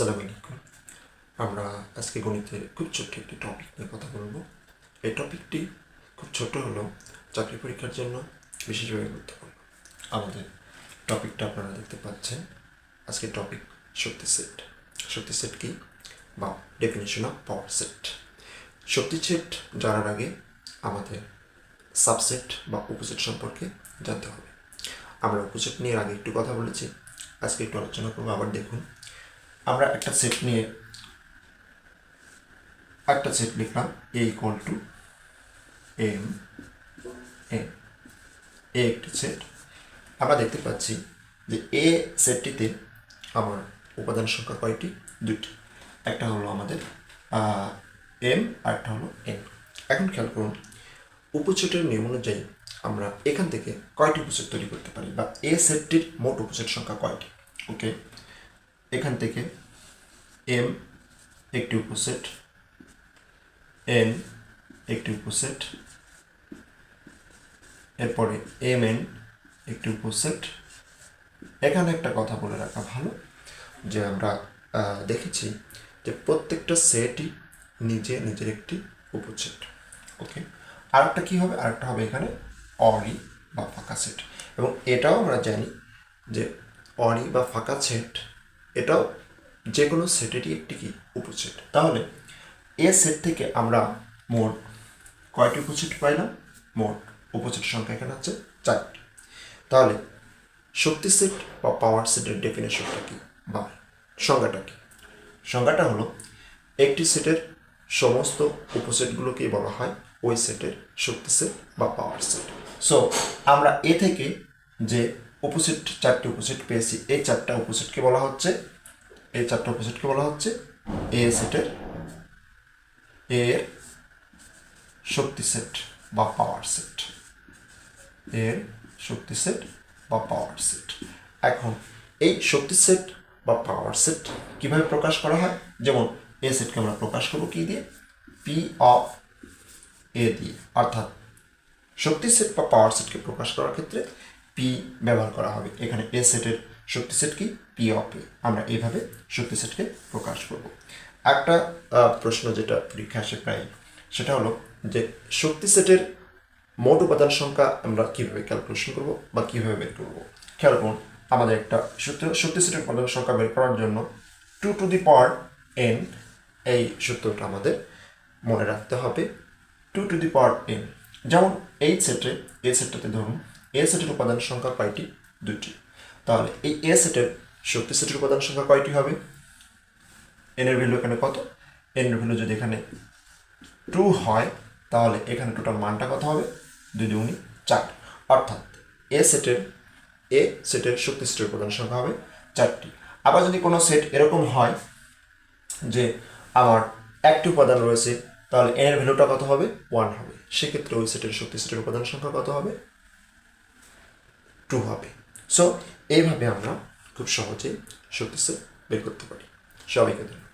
সালাম আলাইকুম। আমরা আজকে গণিতের খুব ছোট্ট একটি টপিক নিয়ে কথা বলব। এই টপিকটি খুব ছোট হলেও চাকরি পরীক্ষার জন্য বিশেষভাবে গুরুত্বপূর্ণ। আমাদের টপিকটা আপনারা দেখতে পাচ্ছেন। আজকে টপিক শক্তি সেট শক্তি সেট কি? বা ডেফিনেশন অফ পাওয়ার সেট শক্তি সেট জানার আগে আমাদের সাবসেট বা উপসেট সম্পর্কে জানতে হবে। আমরা উপসেট নিয়ে আগে একটু কথা বলেছি। আজকে একটু আলোচনা করব। আবার দেখুন আমরা একটা সেট নিয়ে একটা সেট লিখলাম A equal to M A A একটি সেট আমরা দেখতে পাচ্ছি যে এ সেটটিতে আমার উপাদান সংখ্যা কয়টি? দুটি একটা হলো আমাদের এম আর একটা হলো এন এখন খেয়াল করুন উপসেটের নিয়ম অনুযায়ী আমরা এখান থেকে কয়টি উপসেট তৈরি করতে পারি বা এ সেটটির মোট উপসেট সংখ্যা কয়টি? ওকে এখান থেকে এম একটি উপসেট এন একটি উপসেট, এরপরে এম এন একটি উপসেট। এখানে একটা কথা বলে রাখা ভালো, যে আমরা দেখেছি যে প্রত্যেকটা সেটই নিজে নিজের একটি উপসেট। ওকে? আরেকটা কী হবে? আরেকটা হবে এখানে অরি বা ফাঁকা সেট। এবং এটাও আমরা জানি যে অরি বা ফাঁকা সেট এটাও যে কোনো সেটেরই একটি কি উপসেট তাহলে এ সেট থেকে আমরা মোট কয়টি উপসেট পাইলাম? মোট উপসেট সংখ্যা এখানে আছে চারটি। তাহলে শক্তি সেট বা পাওয়ার সেটের ডেফিনেশনটা কী? বা সংজ্ঞাটা কী? সংজ্ঞাটা হলো একটি সেটের সমস্ত উপসেটগুলোকে বলা হয় ওই সেটের শক্তি সেট বা পাওয়ার সেট সো আমরা এ থেকে যে উপসেট চারটি অপোজিট পেয়েছি। এই চারটা উপসেটকে বলা হচ্ছে? এই চারটা উপসেটকে বলা হচ্ছে? এ সেটের এর শক্তি সেট বা পাওয়ার সেট এর শক্তি সেট বা পাওয়ার সেট এখন এই শক্তি সেট বা পাওয়ার সেট কীভাবে প্রকাশ করা হয়? যেমন এ সেটকে আমরা প্রকাশ করব কি দিয়ে? পি অফ এ দিয়ে। অর্থাৎ শক্তি সেট বা পাওয়ার সেটকে প্রকাশ করার ক্ষেত্রে পি ব্যবহার করা হবে। এখানে এ সেটের শক্তি সেট কি? পি অফ আমরা এইভাবে শক্তি সেটকে প্রকাশ করব। একটা প্রশ্ন যেটা পরীক্ষা আসে প্রায়, সেটা হলো যে শক্তি সেটের মোট উপাদান সংখ্যা আমরা কীভাবে ক্যালকুলেশন করব বা কীভাবে বের করব? খেয়াল করুন, আমাদের একটা সূত্র, শক্তি সেটের উপাদান সংখ্যা বের করার জন্য two to the power n এই সূত্রটা আমাদের মনে রাখতে হবে। Two to the power n যেমন এই সেটে এই সেটটাতে ধরুন এ সেটের উপাদান সংখ্যা কয়টি? দুটি তাহলে এই এ সেটের শক্তি সেটের উপাদান সংখ্যা কয়টি হবে? এন এর ভ্যালু এখানে কত? এন এর ভ্যালু যদি এখানে টু হয়, তাহলে এখানে টোটাল মানটা কত হবে? দুই দুগুণি চার। অর্থাৎ এ সেটের এ সেটের শক্তি সেটের উপাদান সংখ্যা হবে চারটি। আবার যদি কোনো সেট এরকম হয় যে আমার একটি উপাদান রয়েছে, তাহলে এন এর ভ্যালুটা কত হবে? ওয়ান হবে। সেক্ষেত্রে ওই সেটের শক্তি সেটের উপাদান সংখ্যা কত হবে? টু হবে। সো এইভাবে আমরা খুব সহজেই শক্তি সেট বের করতে পারি। সবাইকে ধন্যবাদ।